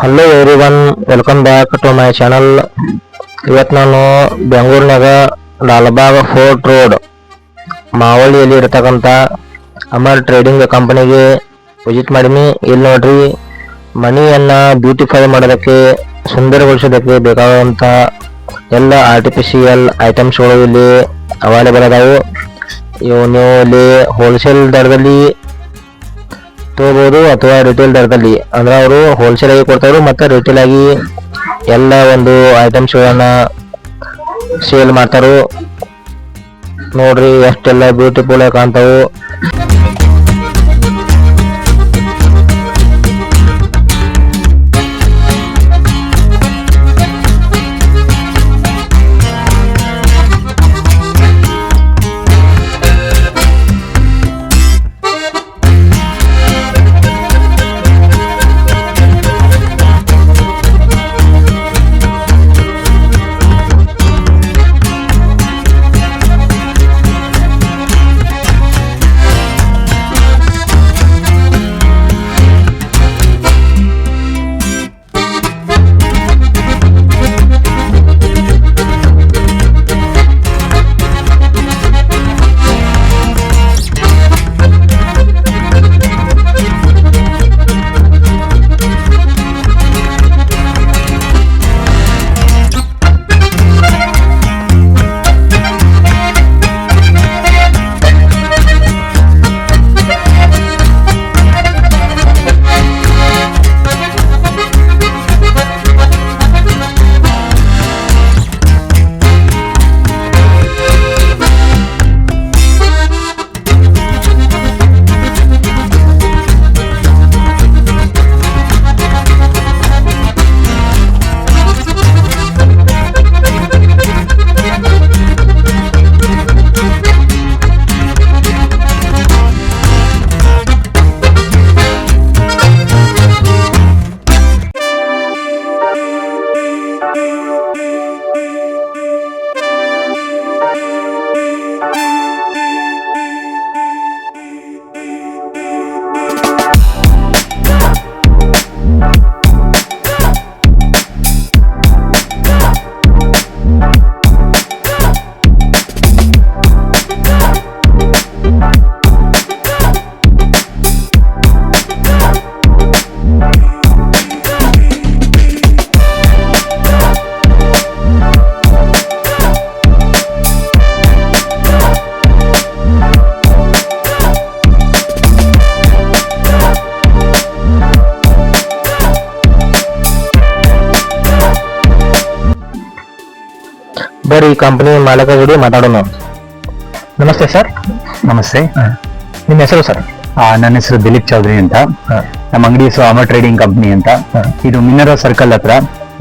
Hello everyone welcome back to my channel ಇವತ್ತು ನಾನು ಬೆಂಗಳೂರಿನಾಗ ಲಾಲ್ಬಾಗ್ ಫೋರ್ಟ್ ರೋಡ್ ಮಾವಳಿಯಲ್ಲಿ ಇರ್ತಕ್ಕಂಥ ಅಮರ್ ಟ್ರೇಡಿಂಗ್ ಕಂಪನಿಗೆ ವಿಸಿಟ್ ಮಾಡೀನಿ. ಇಲ್ಲಿ ನೋಡ್ರಿ, ಮನಿಯನ್ನು ಬ್ಯೂಟಿಫೈ ಮಾಡೋದಕ್ಕೆ, ಸುಂದರಗೊಳಿಸೋದಕ್ಕೆ ಬೇಕಾದಂಥ ಎಲ್ಲ ಆರ್ಟಿಫಿಷಿಯಲ್ ಐಟಮ್ಸ್ಗಳು ಇಲ್ಲಿ ಅವೈಲೇಬಲ್ ಅದಾವು. ಇವು ನೀವು ಇಲ್ಲಿ ಹೋಲ್ಸೇಲ್ ದರದಲ್ಲಿ ತಗೋಬಹುದು ಅಥವಾ ರಿಟೇಲ್ ದರದಲ್ಲಿ. ಅಂದ್ರೆ ಅವರು ಹೋಲ್ಸೇಲ್ ಆಗಿ ಕೊಡ್ತಾರೆ ಮತ್ತೆ ರಿಟೇಲ್ ಆಗಿ ಎಲ್ಲ ಒಂದು ಐಟಮ್ಸ್ ಗಳನ್ನ ಸೇಲ್ ಮಾಡ್ತಾರೆ ನೋಡ್ರಿ ಎಷ್ಟೆಲ್ಲ ಬ್ಯೂಟಿಫುಲ್ ಆಗಿ ಕಾಣ್ತಾವು. ಬರ್ರಿ ಈ ಕಂಪನಿ ಮಾಲಕ ಜೋಡಿ ಮಾತಾಡೋಣ ನಮಸ್ತೆ ಸರ್ ನಮಸ್ತೆ. ನಿಮ್ಮ ಹೆಸರು ಸರ್ ನನ್ನ ಹೆಸರು ದಿಲೀಪ್ ಚೌಧರಿ ಅಂತ. ನಮ್ಮ ಅಂಗಡಿ ಹೆಸರು ಅಮರ್ ಟ್ರೇಡಿಂಗ್ ಕಂಪ್ನಿ ಅಂತ. ಇದು ಮಿನರೋ ಸರ್ಕಲ್ ಹತ್ರ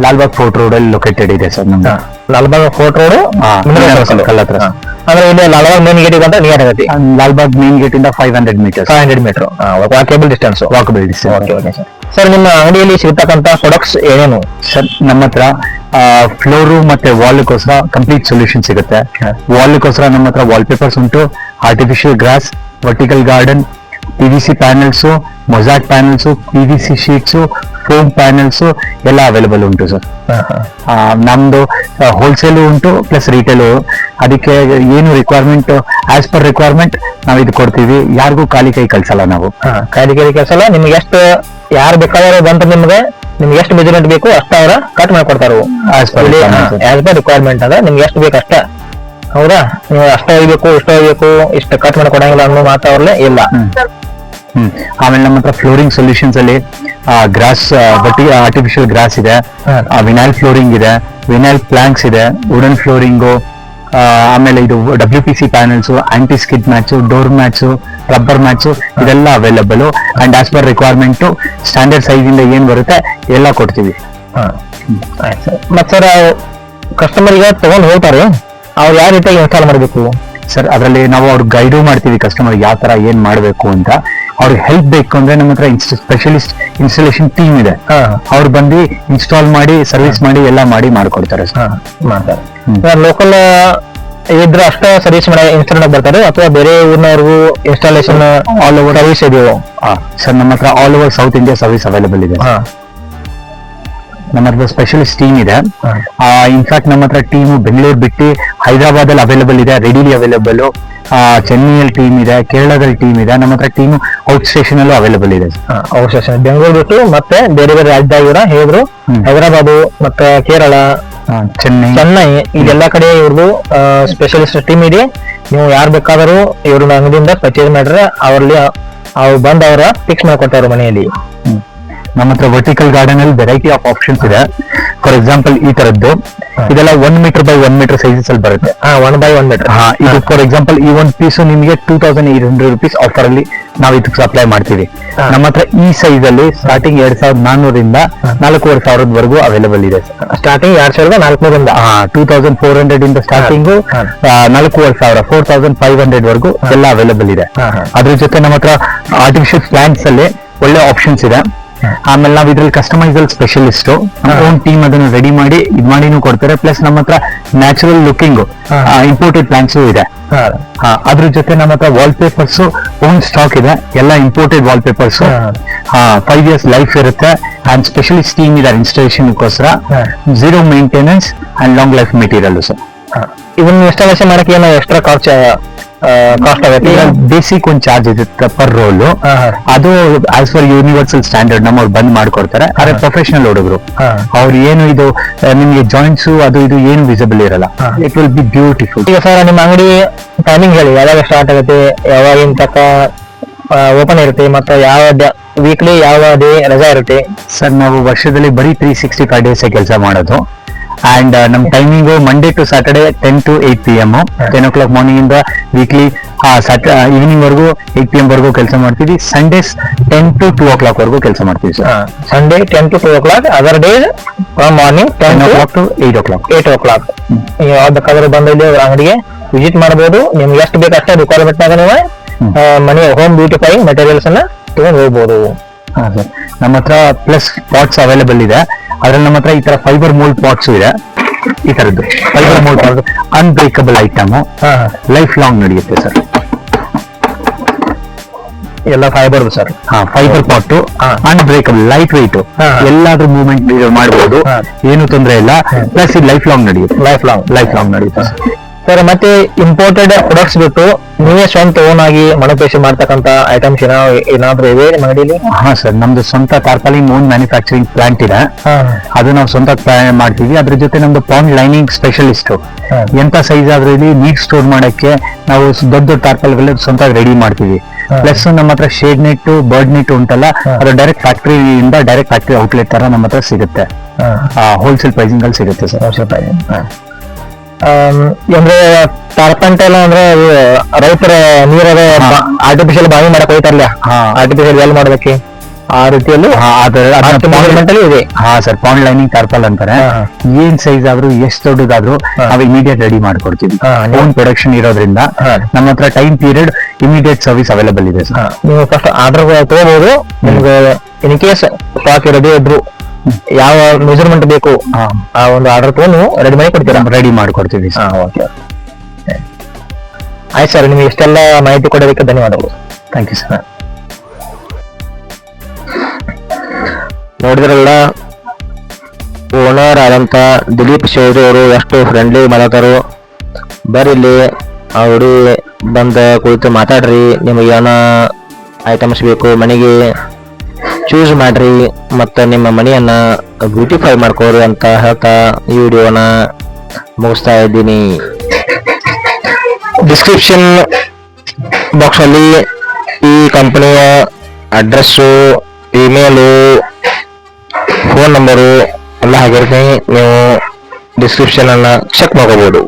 ಲಾಲ್ಬಾಗ್ ಫೋರ್ಟ್ ರೋಡ್ ಅಲ್ಲಿ ಲೊಕೇಟೆಡ್ ಇದೆ ಸರ್ ನಮ್ದು. ಲಾಲ್ಬಾಗ್ ಫೋರ್ಟ್ ರೋಡ್ ಸರ್ಕಲ್ ಹತ್ರ. ಅಂದ್ರೆ ಇಲ್ಲಿ ಲಾಲ್ಬಾಗ್ ಮೇನ್ ಗೇಟ್ ಅಂತ ನಿಯರ್ ಆಗುತ್ತೆ ಲಾಲ್ಬಾಗ್ ಮೇನ್ ಗೇಟ್ ಇಂದ five hundred metre five hundred metre walkable distance walkable okay okay sir sir ನಿಮ್ಮ ಅಂಗಡಿಯಲ್ಲಿ ಸಿಗ್ತಕ್ಕಂತ ಪ್ರಾಡಕ್ಟ್ಸ್ ಏನೇನು? ಸರ್ ನಮ್ಮ ಹತ್ರ ಫ್ಲೋರು ಮತ್ತೆ ವಾಲ್ಗೋಸ್ಕರ ಕಂಪ್ಲೀಟ್ ಸೊಲ್ಯೂಷನ್ ಸಿಗುತ್ತೆ. ವಾಲ್ಗೋಸ್ಕರ ನಮ್ಮ ಹತ್ರ ವಾಲ್ ಪೇಪರ್ಸ್ ಉಂಟು artificial grass vertical garden P V C panels mosaic panels P V C sheets foam panels ಎಲ್ಲ ಅವೈಲೇಬಲ್ ಉಂಟು ಸರ್. ನಮ್ದು ಹೋಲ್ಸೇಲು ಉಂಟು ಪ್ಲಸ್ ರಿಟೇಲು ಅದಕ್ಕೆ ಏನು ರಿಕ್ವೈರ್ಮೆಂಟ್ ಆಸ್ ಪರ್ ರಿಕ್ವೈರ್ಮೆಂಟ್ ನಾವು ಇದು ಕೊಡ್ತೀವಿ. ಯಾರಿಗೂ ಖಾಲಿ ಕೈ ಕಳ್ಸಲ್ಲ ನಾವು. ಖಾಲಿ ಕೈ ಕಳ್ಸಲ್ಲ. ನಿಮ್ಗೆ ಎಷ್ಟು ಯಾರು ಬೇಕಾದ್ರೆ ಬಂತ ನಿಮ್ಗೆ ನಿಮ್ಗೆ ಎಷ್ಟು ಮೆಜರ್ಮೆಂಟ್ ಬೇಕು ಅಷ್ಟ ಅವ್ರ ಕಟ್ ಮಾಡ್ಕೊಡ್ತಾರೆ ಆಸ್ ಪರ್ ರಿಕ್ವೈರ್ಮೆಂಟ್ ಅದ ನಿಮ್ಗೆ ಎಷ್ಟು ಬೇಕು ಅಷ್ಟ. ಹೌದಾ? ನೀವು ಅಷ್ಟ ಹೋಗ್ಬೇಕು ಇಷ್ಟ ಹೋಗ್ಬೇಕು ಇಷ್ಟ ಕಟ್ ಮಾಡ್ಕೊಡಂಗಿಲ್ಲ ಅನ್ನೋ ಮಾತು ಅವ್ರಲ್ಲೇ ಇಲ್ಲ. ಹ್ಮ್. ಆಮೇಲೆ ನಮ್ಮ ಹತ್ರ ಫ್ಲೋರಿಂಗ್ ಸೊಲ್ಯೂಷನ್ಸ್ ಅಲ್ಲಿ ಗ್ರಾಸ್ ಬಟ್ಟಿ ಆರ್ಟಿಫಿಷಿಯಲ್ ಗ್ರಾಸ್ ಇದೆ. ಆ ವಿನೈಲ್ ಫ್ಲೋರಿಂಗ್ ಇದೆ ವಿನೈಲ್ ಪ್ಲಾಂಕ್ಸ್ ಇದೆ ವುಡನ್ ಫ್ಲೋರಿಂಗು ಆಮೇಲೆ ಇದು W P C panels anti skid mat door mat rubber mat ಇದೆಲ್ಲ available and as per requirement standard size ಇಂದ ಏನ್ ಬರುತ್ತೆ ಎಲ್ಲ ಕೊಡ್ತೀವಿ. ಮತ್ತೆ ಸರ್ ಕಸ್ಟಮರ್ ಈಗ ತಗೊಂಡು ಹೋಗ್ತಾರೆ. ಅವ್ರು ಯಾವ ರೀತಿಯಾಗಿ ಇನ್ಸ್ಟಾಲ್ ಮಾಡಬೇಕು? ಸರ್ ಅದರಲ್ಲಿ ನಾವು ಅವ್ರಿಗೆ ಗೈಡು ಮಾಡ್ತೀವಿ ಕಸ್ಟಮರ್ ಯಾವ ತರ ಏನ್ ಮಾಡಬೇಕು ಅಂತ. ಅವ್ರಿಗೆ ಹೆಲ್ಪ್ ಬೇಕು ಅಂದ್ರೆ ನಮ್ಮ ಹತ್ರ ಸ್ಪೆಷಲಿಸ್ಟ್ ಇನ್ಸ್ಟಾಲೇಷನ್ ಟೀಮ್ ಇದೆ. ಅವ್ರು ಬಂದು ಇನ್ಸ್ಟಾಲ್ ಮಾಡಿ ಸರ್ವಿಸ್ ಮಾಡಿ ಎಲ್ಲ ಮಾಡಿ ಮಾಡ್ಕೊಡ್ತಾರೆ ಸರ್ ಮಾಡ್ತಾರೆ. ಲೋಕಲ್ ಇದ್ರ ಅಷ್ಟೇ ಸರ್ವಿಸ್ ಮಾಡಿ ಇನ್ಸ್ಟಾಲ್ ಬರ್ತಾರೆ. ಅಥವಾ ಬೇರೆ ಊರಿನವ್ರಿಗೂ ಇನ್ಸ್ಟಾಲೇಷನ್ ಆಲ್ ಓವರ್ ಸರ್ವಿಸ್ ಇದೆಯೋ. ಸರ್ ನಮ್ಮ ಹತ್ರ all over south India service available ಇದೆ. ನಮ್ಮ ಹತ್ರ ಸ್ಪೆಷಲಿಸ್ಟ್ ಟೀಮ್ ಇದೆ. ಇನ್ಫ್ಯಾಕ್ಟ್ ನಮ್ಮ ಹತ್ರ ಟೀಮ್ ಬೆಂಗಳೂರು ಬಿಟ್ಟು ಹೈದರಾಬಾದ್ ಅಲ್ಲಿ ಅವೈಲೇಬಲ್ ಇದೆ ರೆಡಿಲಿ ಅವೈಲೇಬಲ್ ಚೆನ್ನೈಯಲ್ಲಿ ಟೀಮ್ ಇದೆ ಕೇರಳದಲ್ಲಿ ಟೀಮ್ ಇದೆ ನಮ್ಮ ಹತ್ರ ಟೀಮ್ ಔಟ್ ಸ್ಟೇಷನ್ ಅಲ್ಲೂ ಅವೈಲೇಬಲ್ ಇದೆ ಔಟ್ ಸ್ಟೇಷನ್ ಬೆಂಗಳೂರು ಬಿಟ್ಟು ಮತ್ತೆ ಬೇರೆ ಬೇರೆ ರಾಜ್ಯದಾಗ ಹೇಳಿದ್ರು. ಹೈದರಾಬಾದ್ ಮತ್ತೆ ಕೇರಳ ಚೆನ್ನೈ. ಚೆನ್ನೈ. ಇದೆಲ್ಲ ಕಡೆ ಇವ್ರದ್ದು ಸ್ಪೆಷಲಿಸ್ಟ್ ಟೀಮ್ ಇದೆ. ನೀವು ಯಾರು ಬೇಕಾದರೂ ಇವ್ರ ಅಂಗಡಿಯಿಂದ ಪರ್ಚೇಸ್ ಮಾಡಿದ್ರೆ ಅವ್ರಲ್ಲಿ ಅವ್ರು ಬಂದು ಅವರ ಫಿಕ್ಸ್ ಮಾಡ್ಕೊಡ್ತಾರೆ ಮನೆಯಲ್ಲಿ. ನಮ್ಮ ಹತ್ರ ವರ್ಟಿಕಲ್ ಗಾರ್ಡನ್ ಅಲ್ಲಿ ವೆರೈಟಿ ಆಫ್ ಆಪ್ಷನ್ಸ್ ಇದೆ. ಫಾರ್ ಎಕ್ಸಾಂಪಲ್ ಈ ತರದ್ದು ಇದೆಲ್ಲ one metre by one metre sizes ಅಲ್ಲಿ ಬರುತ್ತೆ. ಒನ್ ಬೈ ಒನ್ ಮೀಟರ್ ಹಾ ಇದು ಫಾರ್ ಎಕ್ಸಾಂಪಲ್ ಈ ಒಂದು ಪೀಸ್ ನಿಮಗೆ two thousand eight hundred rupees offer ಅಲ್ಲಿ ನಾವು ಇದಕ್ಕೆ ಸಪ್ಲೈ ಮಾಡ್ತೀವಿ. ನಮ್ಮ ಹತ್ರ ಈ ಸೈಜ್ ಅಲ್ಲಿ ಸ್ಟಾರ್ಟಿಂಗ್ ಎರಡ್ ಸಾವಿರದ ನಾನ್ನೂರಿಂದ ನಾಲ್ಕೂವರೆ ಸಾವಿರದವರೆಗೂ ಅವೈಲೇಬಲ್ ಇದೆ. ಸ್ಟಾರ್ಟಿಂಗ್ ಎರಡ್ ಸಾವಿರದ ನಾಲ್ಕುನೂರಿಂದ ಟೂ ತೌಸಂಡ್ ಫೋರ್ ಹಂಡ್ರೆಡ್ ಇಂದ ಸ್ಟಾರ್ಟಿಂಗ್. ನಾಲ್ಕೂವರೆ ಸಾವಿರ ಫೋರ್ ತೌಸಂಡ್ ಫೈವ್ ಹಂಡ್ರೆಡ್ ವರೆಗೂ ಎಲ್ಲ ಅವೈಲೇಬಲ್ ಇದೆ. ಅದ್ರ ಜೊತೆ ನಮ್ಮ ಹತ್ರ ಆರ್ಟಿಫಿಷಿಯಲ್ ಪ್ಲಾಂಟ್ಸ್ ಅಲ್ಲಿ ಒಳ್ಳೆ ಆಪ್ಷನ್ಸ್ ಇದೆ. ಆಮೇಲೆ ನಾವು ಇದ್ರಲ್ಲಿ ಕಸ್ಟಮೈಸಲ್ ಸ್ಪೆಷಲಿಸ್ಟ್ ನಮ್ಮ ಓನ್ ಟೀಮ್ ಅದನ್ನ ರೆಡಿ ಮಾಡಿ ಇದ್ ಮಾಡಿನೂ ಕೊಡ್ತಾರೆ. ಪ್ಲಸ್ ನಮ್ಮ ಹತ್ರ ನ್ಯಾಚುರಲ್ ಲುಕಿಂಗ್ ಇಂಪೋರ್ಟೆಡ್ ಪ್ಲಾಂಟ್ಸ್ ಇದೆ. ಅದ್ರ ಜೊತೆ ನಮ್ಮ ಹತ್ರ ವಾಲ್ ಪೇಪರ್ಸ್ ಓನ್ ಸ್ಟಾಕ್ ಇದೆ. ಎಲ್ಲ imported wallpapers. Five years life ಇರುತ್ತೆ. ಅಂಡ್ ಸ್ಪೆಷಲಿಸ್ಟ್ ಟೀಮ್ ಇದೆ ಇನ್ಸ್ಟಾಲೇಷನ್ ಗೋಸ್ಕರ. Zero zero maintenance and long life material sir. ಇವನ್ನ ಇನ್ಸ್ಟಾಲೇಷನ್ ಮಾಡಕ್ಕೆ ಏನೋ ಎಕ್ಸ್ಟ್ರಾ ಖರ್ಚು ಕಾಸ್ಟ್ ಆಗುತ್ತೆ. ಬೇಸಿಕ್ ಒಂದು ಚಾರ್ಜ್ ಇರುತ್ತೆ ಪರ್ ರೋಲ್. ಅದು ಆಸ್ ಪರ್ ಯೂನಿವರ್ಸಲ್ ಸ್ಟ್ಯಾಂಡರ್ಡ್ ನಮ್ಮವ್ರು ಬಂದ್ ಮಾಡ್ಕೊಡ್ತಾರೆ. ಆದ್ರೆ ಪ್ರೊಫೆಷನಲ್ ಹುಡುಗರು. ಅವ್ರು ಏನು ಇದು ನಿಮ್ಗೆ ಜಾಯಿಂಟ್ಸ್ ಅದು ಇದು ಏನು ವಿಸಿಬಲ್ ಇರಲ್ಲ. ಇಟ್ ವಿಲ್ ಬಿ ಬ್ಯೂಟಿಫುಲ್ ಈಗ ಸರ್ ನಿಮ್ಮ ಅಂಗಡಿ ಟೈಮಿಂಗ್ ಹೇಳಿ. ಯಾವಾಗ ಸ್ಟಾರ್ಟ್ ಆಗುತ್ತೆ ಯಾವಾಗಿನ ತಕ್ಕ ಓಪನ್ ಇರುತ್ತೆ ಮತ್ತೆ ಯಾವ ವೀಕ್ಲಿ ಯಾವ ಡೇ ರಜಾ ಇರುತ್ತೆ? ಸರ್ ನಾವು ವರ್ಷದಲ್ಲಿ ಬರೀ ತ್ರೀ ಸಿಕ್ಸ್ಟಿ ಫೈವ್ ಡೇಸ್ ಕೆಲಸ ಮಾಡೋದು. ಅಂಡ್ ನಮ್ timing Monday to Saturday ten to eight P M ten o'clock morning ಇಂದ ವೀಕ್ಲಿ ಈವ್ನಿಂಗ್ ವರೆಗೂ ಏಟ್ ಪಿ ಎಂ ವರ್ಗೂ ಕೆಲಸ ಮಾಡ್ತೀವಿ. Sundays ten to two o'clock ವರೆಗೂ ಕೆಲಸ ಮಾಡ್ತೀವಿ sir Sunday ten to two o'clock other days morning ten o to clock to eight o'clock eight o'clock ನೀವು ಬೇಕಾದ್ರೂ ಬಂದ ಇಲ್ಲಿ ಅವ್ರ ಅಂಗಡಿಗೆ ವಿಸಿಟ್ ಮಾಡಬಹುದು ನಿಮ್ಗೆ ಎಷ್ಟು ಬೇಕು ಅಷ್ಟೇ ರಿಕ್ವೈರ್ಮೆಂಟ್ ನಾಗ ನೀವು ಮನೆ ಹೋಮ್ ಬ್ಯೂಟಿಫೈ ಮೆಟೀರಿಯಲ್ಸ್ ಅನ್ನ ತಗೊಂಡು ಹೋಗ್ಬೋದು. ಹಾ ಸರ್ ನಮ್ಮ ಹತ್ರ ಪ್ಲಸ್ ಪಾಟ್ಸ್ ಅವೈಲೇಬಲ್ ಇದೆ. ಅದ್ರಲ್ಲಿ ನಮ್ಮ ಹತ್ರ ಈ ತರ ಫೈಬರ್ ಮೋಲ್ಡ್ ಪಾಟ್ಸ್ ಇದೆ. ಈ ತರದ್ದು. Fibre mould pot unbreakable item life long ನಡೆಯುತ್ತೆ ಸರ್ ಎಲ್ಲ ಫೈಬರ್ ಸರ್ ಹಾ fibre pot. Unbreakable light weight ಎಲ್ಲಾದ್ರೂ ಮೂವ್ಮೆಂಟ್ ಮಾಡಬಹುದು. ಏನು ತೊಂದರೆ ಇಲ್ಲ. ಪ್ಲಸ್ ಇದು ಲೈಫ್ ಲಾಂಗ್ ನಡೆಯುತ್ತೆ. ಲೈಫ್ ಲಾಂಗ್ ಲೈಫ್ ಲಾಂಗ್ ನಡೆಯುತ್ತೆ. ಸರ್ ಮತ್ತೆ ಇಂಪೋರ್ಟೆಡ್ ಪ್ರಾಡಕ್ಟ್ಸ್ ಬಿಟ್ಟು ನೀವೇ ಸ್ವಂತ ಓನ್ ಆಗಿ ಮನಪೇಶಿ ಮಾಡ್ತಕ್ಕಂತ ಐಟಮ್ಸ್ ಏನಾದ್ರು ಇವೆ ನಿಮ್ಮ ಅಂಗಡಿಯಲ್ಲಿ ಹಾ ಸರ್ ನಮ್ದು ಸ್ವಂತ ಕಾರ್ಪಾಲಿಂಗ್ ಓನ್ ಮ್ಯಾನುಫ್ಯಾಕ್ಚರಿಂಗ್ ಪ್ಲಾಂಟ್ ಇದೆ. ಅದು ನಾವು ಸ್ವಂತ ಮಾಡ್ತೀವಿ. ಅದ್ರ ಜೊತೆ ನಮ್ದು ಪಾಂಡ್ ಲೈನಿಂಗ್ ಸ್ಪೆಷಲಿಸ್ಟ್. ಎಂತ ಸೈಜ್ ಆದ್ರೂ ಇಲ್ಲಿ ನೀಟ್ ಸ್ಟೋರ್ ಮಾಡಕ್ಕೆ ನಾವು ದೊಡ್ಡ ದೊಡ್ಡ ಟಾರ್ಪಲ್ಗಳು ಸ್ವಂತ ರೆಡಿ ಮಾಡ್ತೀವಿ. ಪ್ಲಸ್ ನಮ್ಮ ಹತ್ರ ಶೇಡ್ ನೆಟ್ ಬರ್ಡ್ ನೆಟ್ ಉಂಟಲ್ಲ. ಅದು ಡೈರೆಕ್ಟ್ ಫ್ಯಾಕ್ಟರಿಯಿಂದ ಡೈರೆಕ್ಟ್ ಫ್ಯಾಕ್ಟ್ರಿ ಔಟ್ಲೆಟ್ ತರ ನಮ್ಮ ಹತ್ರ ಸಿಗುತ್ತೆ. ಹೋಲ್ಸೇಲ್ ಪ್ರೈಸಿಂಗ್ ಅಲ್ಲಿ ಸಿಗುತ್ತೆ ಸರ್. ಅಂದ್ರೆ ಟಾರ್ಪಂಟೆಲ್ಲ ಅಂದ್ರೆ ರೈತರ ನೀರದ ಆರ್ಟಿಫಿಷಿಯಲ್ ಬಾವಿ ಮಾಡಕ್ ಹೋಯ್ತಾರಲ್ಲ? ಹಾ. ಆರ್ಟಿಫಿಷಿಯಲ್ ವೆಲ್ ಮಾಡೋದಕ್ಕೆ ಆ ರೀತಿಯಲ್ಲಿ ಇದೆ. ಹಾ ಸರ್ ಪಾಂಡ್ ಲೈನಿಂಗ್ ಕಾರ್ಪಲ್ ಅಂತಾರೆ. ಏನ್ ಸೈಜ್ ಆದ್ರೂ ಎಷ್ಟು ದೊಡ್ಡದಾದ್ರೂ. ನಾವು ಇಮಿಡಿಯೇಟ್ ರೆಡಿ ಮಾಡ್ಕೊಡ್ತೀವಿ. ಓನ್ ಪ್ರೊಡಕ್ಷನ್ ಇರೋದ್ರಿಂದ. ನಮ್ಮ ಹತ್ರ time period immediate service available ಇದೆ ಸರ್. ನೀವು ಫಸ್ಟ್ ಆರ್ಡರ್ ತಗೋಬಹುದು ನಿಮ್ಗೆ ಇನ್ ಕೇಸ್ ಸ್ಟಾಕ್ ಇರೋದೇ ಇದ್ರು. ಯಾವ ಮೆಜರ್ಮೆಂಟ್ ಬೇಕು. ಆ ಒಂದು ಆರ್ಡರ್ ತಗೊಂಡು ರೆಡಿ ಮಾಡಿ ಕೊಡ್ತೀರಾ? ರೆಡಿ ಮಾಡ್ಕೊಡ್ತೀವಿ ಹಾ ಸರ್ ಓಕೆ ಆಯ್ತು ಸರ್ ನಿಮಗೆ ಇಷ್ಟೆಲ್ಲ ಮಾಹಿತಿ ಕೊಡೋದಕ್ಕೆ ಧನ್ಯವಾದಗಳು. ಥ್ಯಾಂಕ್ ಯು ಸರ್ ನೋಡಿದ್ರಲ್ಲ ಓನರ್ ಆದಂಥ ದಿಲೀಪ್ ಶೌರಿ ಅವರು ಎಷ್ಟು ಫ್ರೆಂಡ್ಲಿ ಬರ್ರಿ ಅವರು ಅವ್ರಿ ಬಂದ ಕುಳಿತು ಮಾತಾಡ್ರಿ. ನಿಮಗೆ ಏನೋ ಐಟಮ್ಸ್ ಬೇಕು ಮನೆಗೆ ಚೂಸ್ ಮಾಡ್ರಿ ಮತ್ತು ನಿಮ್ಮ ಮನೆಯನ್ನ ಬ್ಯೂಟಿಫೈ ಮಾಡ್ಕೋರಿ ಅಂತ ಹೇಳ್ತಾ ಈ ವಿಡಿಯೋನ ಮುಗಿಸ್ತಾ ಇದ್ದೀನಿ. ಡಿಸ್ಕ್ರಿಪ್ಷನ್ ಬಾಕ್ಸ್ ಅಲ್ಲಿ ಈ ಕಂಪನಿಯ ಅಡ್ರೆಸ್ಸು ಇಮೇಲು ಫೋನ್ ನಂಬರು ಎಲ್ಲ ಹಾಕಿರ್ತೀನಿ. ನೀವು ಡಿಸ್ಕ್ರಿಪ್ಷನ್ ಅನ್ನ ಚೆಕ್ ಮಾಡ್ಕೋಬಹುದು